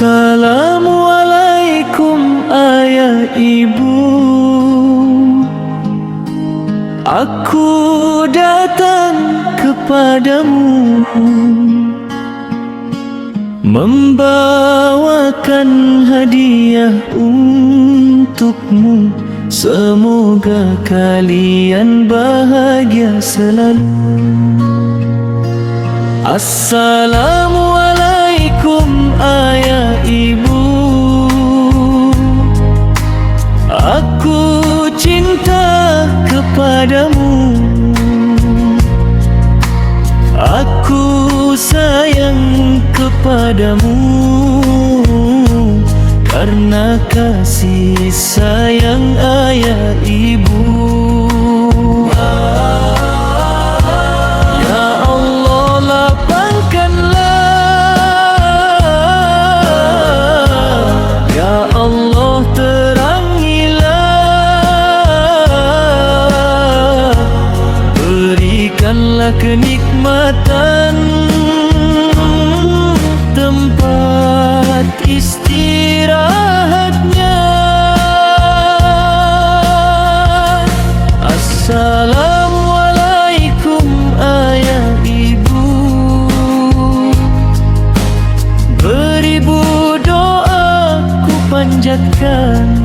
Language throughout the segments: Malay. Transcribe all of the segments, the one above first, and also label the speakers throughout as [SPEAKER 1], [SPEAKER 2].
[SPEAKER 1] Assalamualaikum ayah ibu Aku datang kepadamu. Membawakan hadiah untukmu. Semoga kalian bahagia selalu. Assalamualaikum ayah ibu kepadamu Aku sayang kepadamu Karena kasih sayang ayah ibu kenikmatan. Tempat istirahatnya. Assalamualaikum ayah ibu. Beribu doa ku panjatkan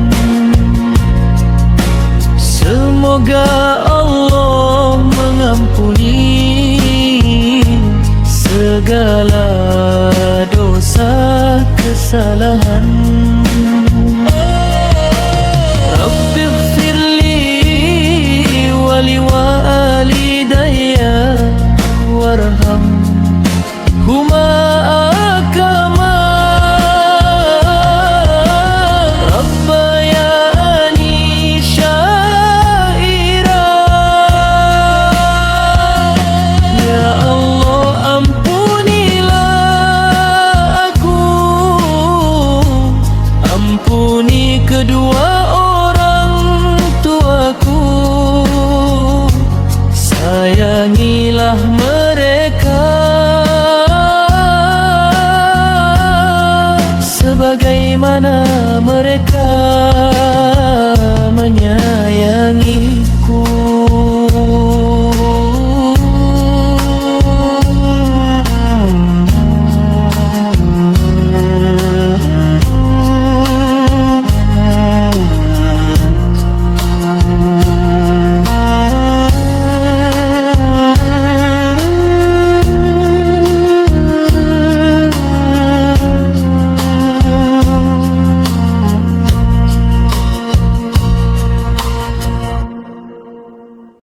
[SPEAKER 1] mengampuni Segala dosa kesalahan bagai mana mereka